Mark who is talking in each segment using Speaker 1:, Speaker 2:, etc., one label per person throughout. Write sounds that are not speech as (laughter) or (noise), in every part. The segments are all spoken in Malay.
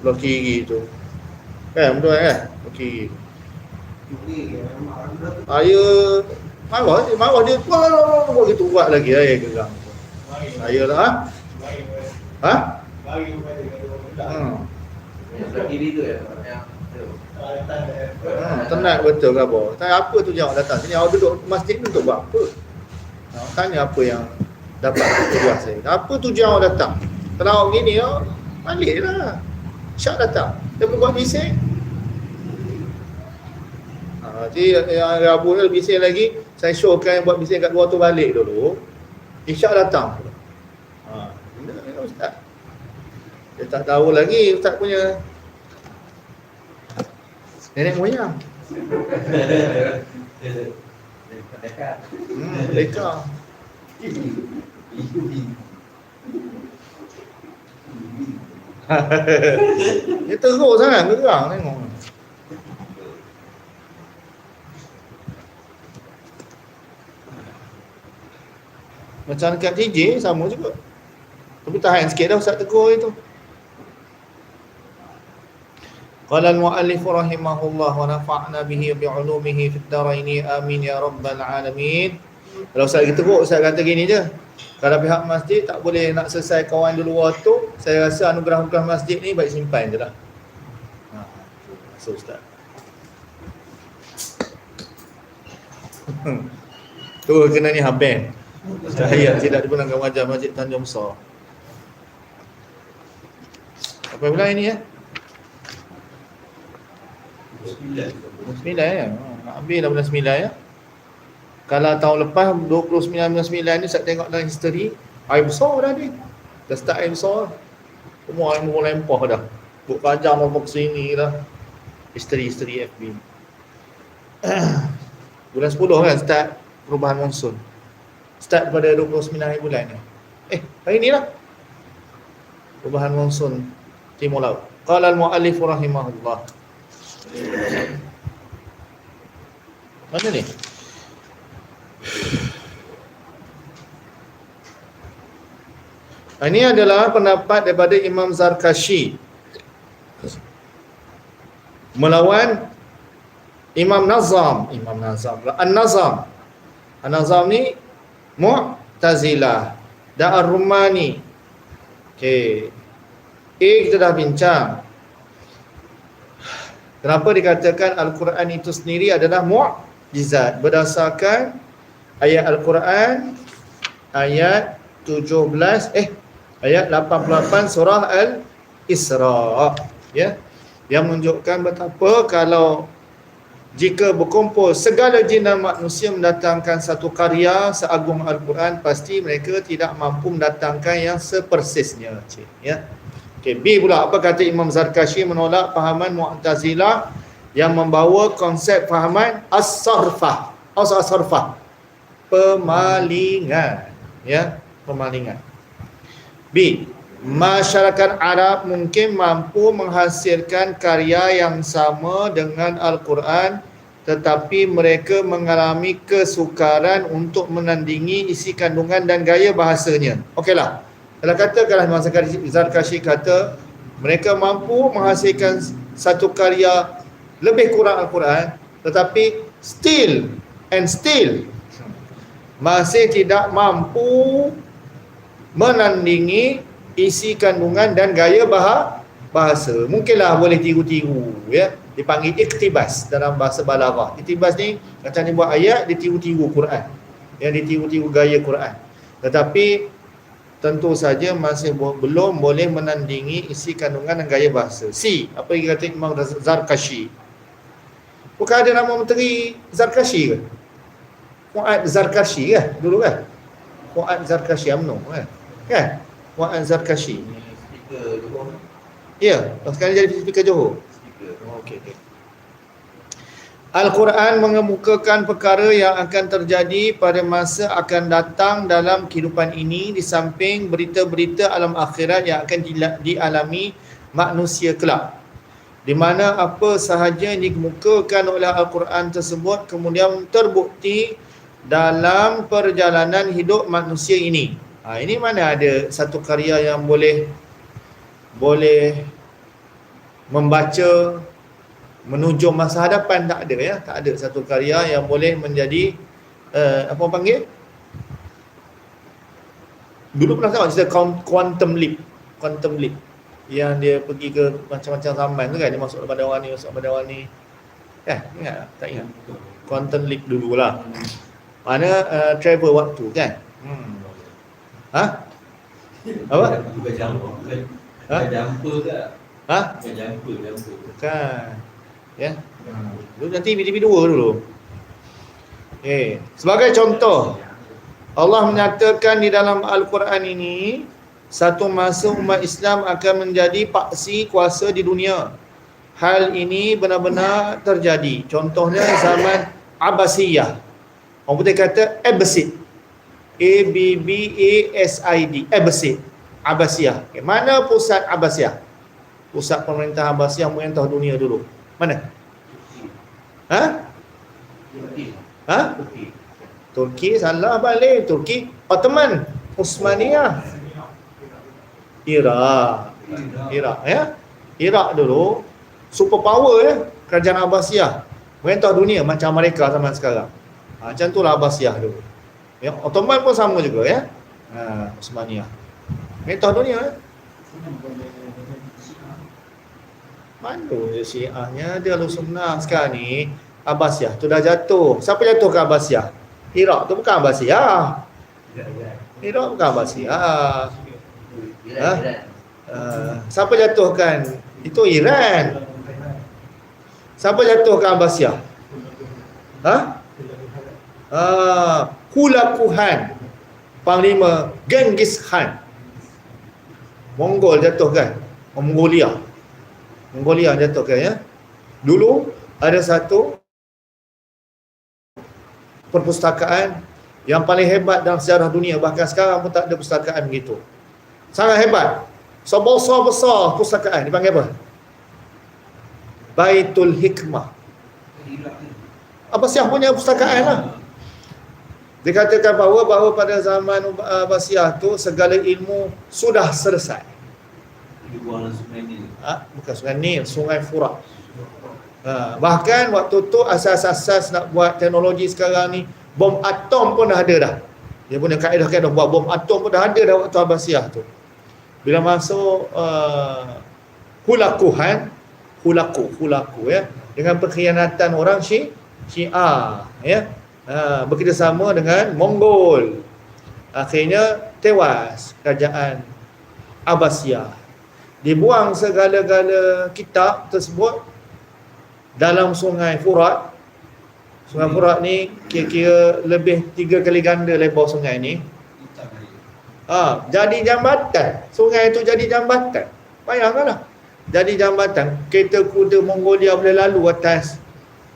Speaker 1: Belah kiri tu. Kan betul kan? Belah kiri. Saya marah dia, marah dia. Wah, buat gitu buat lagi saya geram. Saya lah. Ha? Ha? Hmm.
Speaker 2: Tu tu.
Speaker 1: Tenat betul ke apa? Tanya apa tu jawab datang sini. Awak duduk masjid ni untuk buat apa? Ha, tanya apa yang dapat tujuan saya. Apa tujuan awak datang? Kalau awak gini, awak balik lah. Syak datang. Dia pun buat bising. Ha, jadi yang Rabu ni bising lagi, saya showkan yang buat bising kat luar tu balik dulu. Isyak datang. Ha, ini, ini Ustaz. Dia tak tahu lagi Ustaz punya nenek moyang. (laughs) Hmm, mereka. Dia teruk sangat gerang tengok. Macam dekat TJ sama juga. Tapi tahan sikit dah Ustaz tegur itu. Qala al-muallif rahimahullah wa nafa'na bihi bi 'ulumihi fid dharain amin ya rabbal alamin. Kalau Ustaz kita teruk Ustaz kata gini je. Kalau pihak masjid tak boleh nak selesai kawan di luar tu, saya rasa anugerah-anugerah masjid ni baik simpan je lah. Ha, so Ustaz. (laughs) tu kena ni habis. Cahaya tidak digunakan wajah Masjid Tanjung Besar. Apa bulan ini ya? Sembilan ya? Nak ambil dah bulan sembilan ya? Kalau tahun lepas 29-29 ni saya tengok dalam history Air besar dah ni. Dah start air besar. Semua air mula lempah dah. Buk kajang mampu ke sini dah. History-history FB (coughs) Bulan 10 kan start perubahan monsun. Start pada 29 hari bulan ni. Eh hari ni lah. Perubahan monsun Timur Laut. Qala al-mu'allif rahimahullah. (coughs) Mana ni? Ini adalah pendapat daripada Imam Zarkashi melawan Imam Nazam, Imam Nazam, An-Nazam. An-Nazam ni Mu'tazilah dan Ar-Rumani. Okey. A kita dah bincang. Kenapa dikatakan Al-Quran itu sendiri adalah mu'jizat berdasarkan ayat Al-Quran ayat 17 eh ayat 88 surah Al-Isra. Ya. Yang menunjukkan betapa kalau jika berkumpul segala jin dan manusia mendatangkan satu karya seagung Al-Quran pasti mereka tidak mampu mendatangkan yang sepersisnya cik ya. Okey B pula apa kata Imam Zarkashi menolak fahaman Mu'tazilah yang membawa konsep fahaman as-sarfah as-sarfah. Pemalingan ya pemalingan B masyarakat Arab mungkin mampu menghasilkan karya yang sama dengan Al-Quran tetapi mereka mengalami kesukaran untuk menandingi isi kandungan dan gaya bahasanya. Okeylah. Kalau katakanlah Imam Zarkashi kata mereka mampu menghasilkan satu karya lebih kurang Al-Quran tetapi still and still masih tidak mampu menandingi isi kandungan dan gaya bahasa. Mungkinlah boleh tiru-tiru ya. Dipanggil iktibas dalam bahasa balaghah. Iktibas ni macam ni buat ayat dia tiru-tiru Quran. Yang ditiru-tiru gaya Quran. Tetapi tentu saja masih belum boleh menandingi isi kandungan dan gaya bahasa. Si, apa yang kata Imam Zarkashi? Bukan ada nama menteri Zarkashi ke? Fuad Zarkashi ke dulu kan? Fuad Zarkashi UMNO kan? Kan? Zarkashi.
Speaker 2: Speaker Johor.
Speaker 1: Ya, sekarang jadi speaker Johor.
Speaker 2: Speaker.
Speaker 1: Oh, okey okey. Al-Quran mengemukakan perkara yang akan terjadi pada masa akan datang dalam kehidupan ini di samping berita-berita alam akhirat yang akan dialami manusia kelak. Di mana apa sahaja yang dikemukakan oleh Al-Quran tersebut kemudian terbukti dalam perjalanan hidup manusia ini. Ha, ini mana ada satu karya yang boleh boleh membaca menunjuk masa hadapan? Tak ada ya. Tak ada satu karya yang boleh menjadi uh, apa orang panggil? Dulu pernah tengok cerita quant- quantum leap quantum leap yang dia pergi ke macam-macam zaman tu kan. Dia masuk pada orang ni masuk pada orang ni. Eh ingat tak? tak ingat. Quantum leap dululah mana uh, travel waktu kan? Hmm. Ha apa
Speaker 2: Bukan jumper. Bukan
Speaker 1: Ha?
Speaker 2: jumper ke?
Speaker 1: ha
Speaker 2: Bukan jumper, jumper.
Speaker 1: Bukan. Ya. Dulu nanti TV2 dulu. Eh, sebagai contoh, Allah menyatakan di dalam Al-Quran ini satu masa umat Islam akan menjadi paksi kuasa di dunia. Hal ini benar-benar terjadi. Contohnya zaman Abbasiyah. Orang putih kata Abbasid. A B B A S I D. Abbasid. Abbasiyah. Okay. Mana pusat Abbasiyah? Pusat pemerintah Abbasiyah merintah dunia dulu. Mana? Ha?
Speaker 2: Turki.
Speaker 1: Ha?
Speaker 2: Turki.
Speaker 1: Turki salah balik. Turki Ottoman. Uthmaniyah. Iraq. Iraq ya. Iraq dulu super power ya kerajaan Abbasiyah. Merintah dunia macam mereka zaman sekarang. Ha, macam itulah Abbasiyah dulu. Ya, Ottoman pun sama juga ya. Ha, Uthmaniyah. Merintah dunia ya. Mana je syiahnya dia lu sunnah sekarang ni Abbasiyah tu dah jatuh. Siapa jatuh ke Abbasiyah? Iraq tu bukan Abbasiyah. Iraq bukan Abbasiyah. Ha? Uh, siapa jatuhkan? Itu Iran. Siapa jatuhkan Abbasiyah? Ha? Uh, Hulakuhan. Panglima Genghis Khan. Mongol jatuhkan. Mongolia. Mongolia jatuhkan ya. Dulu ada satu perpustakaan yang paling hebat dalam sejarah dunia bahkan sekarang pun tak ada perpustakaan begitu. Sangat hebat. Sebesar-besar perpustakaan dipanggil apa? Baitul Hikmah. Apa siapa punya perpustakaan lah. Dikatakan bahawa bahawa pada zaman Abbasiyah tu segala ilmu sudah selesai.
Speaker 2: Sungai.
Speaker 1: Ha? Bukan sungai Nil, sungai Furat. Ha, bahkan waktu tu asas-asas nak buat teknologi sekarang ni bom atom pun dah ada dah. Dia punya kaedah-kaedah buat bom atom pun dah ada dah waktu Abbasiyah tu. Bila masuk uh, hulakuhan, hulaku, hulaku ya, dengan perkhianatan orang Syi, Syiah ya. Ha, bekerjasama dengan Mongol. Akhirnya tewas kerajaan Abbasiyah. Dibuang segala-gala kitab tersebut dalam sungai Furat. Sungai Furat ni kira-kira lebih tiga kali ganda lebar sungai ni. Ha, jadi jambatan. Sungai itu jadi jambatan. Bayangkanlah. Jadi jambatan. Kereta kuda Mongolia boleh lalu atas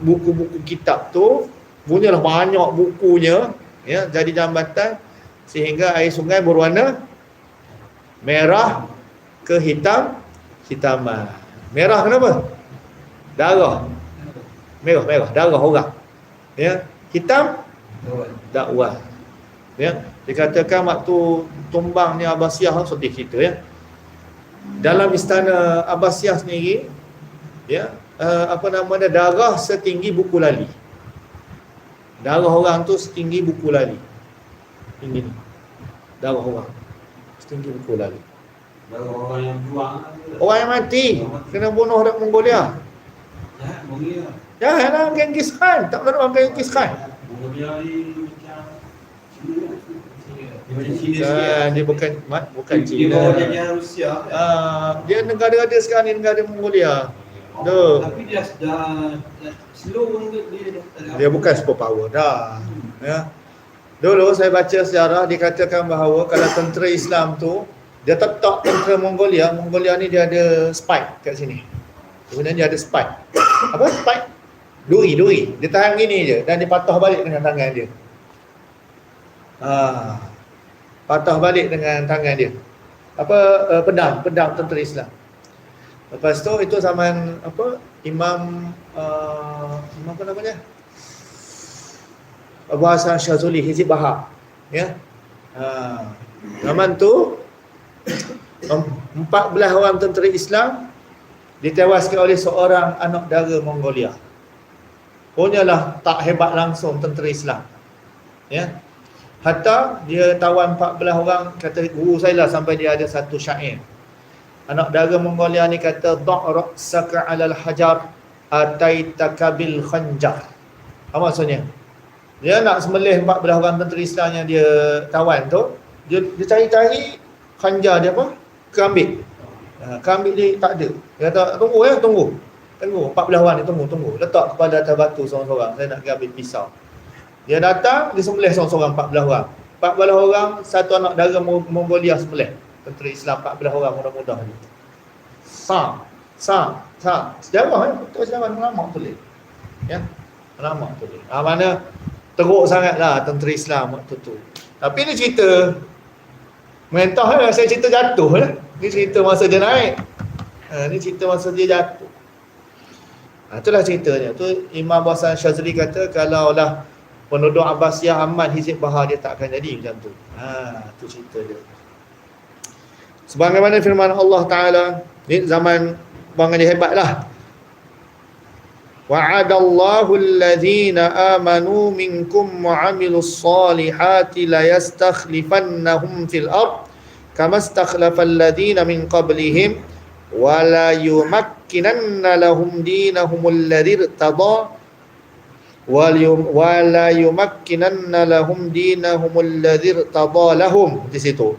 Speaker 1: buku-buku kitab tu. Punyalah banyak bukunya. Ya, jadi jambatan. Sehingga air sungai berwarna merah ke hitam hitaman. Merah kenapa? Darah. Merah, merah. Darah orang. Ya. Hitam dakwah. Ya. Dikatakan waktu tumbang ni Abbasiyah sedih kita ya. Dalam istana Abbasiyah sendiri ya, uh, apa nama dia darah setinggi buku lali. Darah orang tu setinggi buku lali. Tinggi ni. Darah orang setinggi buku lali.
Speaker 2: Baru orang yang juang
Speaker 1: Orang yang mati kena bunuh orang Mongolia.
Speaker 2: Jahat Mongolia.
Speaker 1: Janganlah Genghis Khan, tak pernah orang Genghis Khan.
Speaker 2: Mongolia ni macam. Dia macam Cina sikit.
Speaker 1: Kan, dia bukan mat, bukan
Speaker 2: Dia
Speaker 1: Cina.
Speaker 2: bawa jajahan Rusia.
Speaker 1: Ah, dia negara-negara sekarang ni negara Mongolia. Duh.
Speaker 2: Tapi dia dah dah slow pun dia dah.
Speaker 1: Dia bukan superpower dah. Ya. Dulu saya baca sejarah dikatakan bahawa kalau tentera Islam tu dia tetap tentera Mongolia, Mongolia ni dia ada spike kat sini. Kemudian dia ada spike. Apa spike? Duri, duri. Dia tahan gini je dan dia patah balik dengan tangan dia. Ah. Patah balik dengan tangan dia. Apa uh, pedang, pedang tentera Islam. Lepas tu itu zaman apa Imam uh, Imam apa namanya? Abu Hasan Syazuli Hizib Bahar. Ya. Ha. Zaman tu em- 14 orang tentera Islam ditewaskan oleh seorang anak dara Mongolia. Punyalah tak hebat langsung tentera Islam. Ya. Hatta dia tawan 14 orang kata guru saya lah sampai dia ada satu syair. Anak dara Mongolia ni kata da'ra saka 'alal hajar ataitaka bil khanjar. Apa maksudnya? Dia nak sembelih 14 orang tentera Islam yang dia tawan tu, dia, dia cari-cari khanjar dia apa? Kerambil. Ha, kerambil dia tak ada. Dia kata tunggu ya, tunggu. Tunggu 14 orang ni tunggu, tunggu. Letak kepada atas batu seorang-seorang. Saya nak ambil pisau. Dia datang, dia sembelih seorang-seorang 14 orang. 14 orang, satu anak dara Mongolia sembelih. Tentera Islam 14 orang muda-muda ni. Sa, sa, sa. Sejarah ya, betul sejarah lama tulis. Ya. Lama tulis. Ah mana teruk sangatlah tentera Islam waktu tu. Tapi ni cerita mentah lah, saya cerita jatuh lah. Ni cerita masa dia naik. Ha, ni cerita masa dia jatuh. Ha, itulah ceritanya. Tu Imam Hasan Syazali kata kalau lah penduduk Abbasiyah aman Hizib Bahar dia tak akan jadi macam tu. Ha, tu cerita dia. Sebagaimana firman Allah Ta'ala ni zaman bang dia hebat lah. وعد الله الذين آمنوا منكم وعملوا الصالحات ليستخلفنهم في الأرض كما استخلف الذين من قبلهم ولا يمكنن لهم دينهم الذي ارتضى ولا يمكنن لهم دينهم الذي ارتضى لهم di situ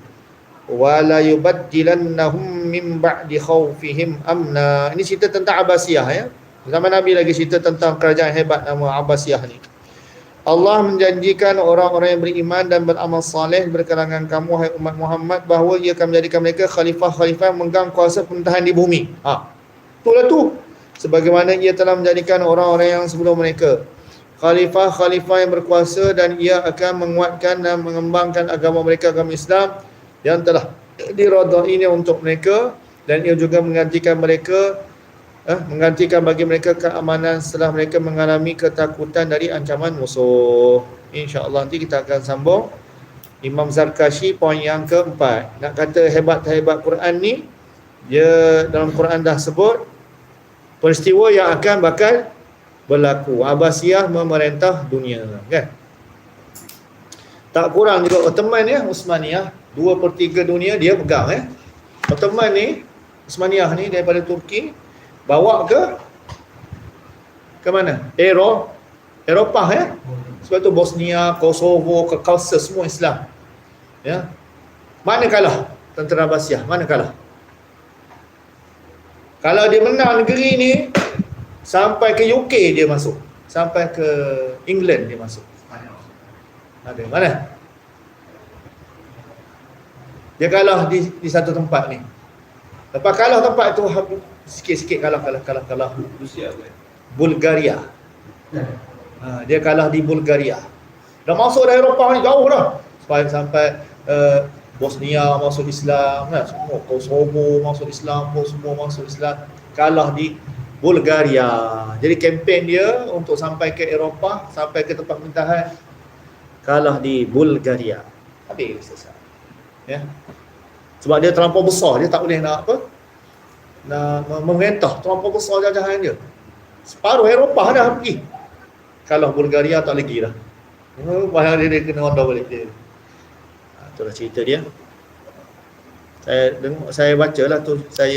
Speaker 1: wala yubaddilannahum min ba'di khawfihim amna ini cerita tentang Abbasiyah ya Zaman Nabi lagi cerita tentang kerajaan hebat nama Abbasiyah ni. Allah menjanjikan orang-orang yang beriman dan beramal saleh berkalangan kamu hai umat Muhammad bahawa ia akan menjadikan mereka khalifah-khalifah yang memegang kuasa pemerintahan di bumi. Ha. Itulah tu. Sebagaimana ia telah menjadikan orang-orang yang sebelum mereka khalifah-khalifah yang berkuasa dan ia akan menguatkan dan mengembangkan agama mereka agama Islam yang telah diradainya untuk mereka dan ia juga menggantikan mereka eh, menggantikan bagi mereka keamanan setelah mereka mengalami ketakutan dari ancaman musuh. InsyaAllah nanti kita akan sambung. Imam Zarkashi poin yang keempat. Nak kata hebat-hebat Quran ni, dia dalam Quran dah sebut peristiwa yang akan bakal berlaku. Abasyah memerintah dunia. Kan? Tak kurang juga teman ya Usmaniyah dua per tiga dunia dia pegang eh. Ottoman ni, Osmaniyah ni daripada Turki, bawa ke ke mana? Ero, Eropah eh. Sebab tu Bosnia, Kosovo, Kekalsa semua Islam. Ya. Mana kalah tentera Abasyah? Mana kalah? Kalau dia menang negeri ni sampai ke UK dia masuk. Sampai ke England dia masuk. Ada mana? Dia kalah di di satu tempat ni. Lepas kalah tempat tu sikit-sikit kalah kalah kalah kalah
Speaker 2: Rusia apa?
Speaker 1: Bulgaria. Ha, dia kalah di Bulgaria. Dah masuk dah Eropah ni jauh dah. Sampai sampai uh, Bosnia masuk Islam kan semua Kosovo masuk Islam pun semua masuk Islam kalah di Bulgaria. Jadi kempen dia untuk sampai ke Eropah, sampai ke tempat pemerintahan kalah di Bulgaria. Habis selesai. Ya. Sebab dia terlampau besar, dia tak boleh nak apa? Nak memerintah, terlampau besar jajahan dia. Separuh Eropah dah pergi. Kalau Bulgaria tak lagi dah. Bahaya dia, dia kena ondor balik dia. Ha, itulah cerita dia. Saya dengar, saya baca lah tu, saya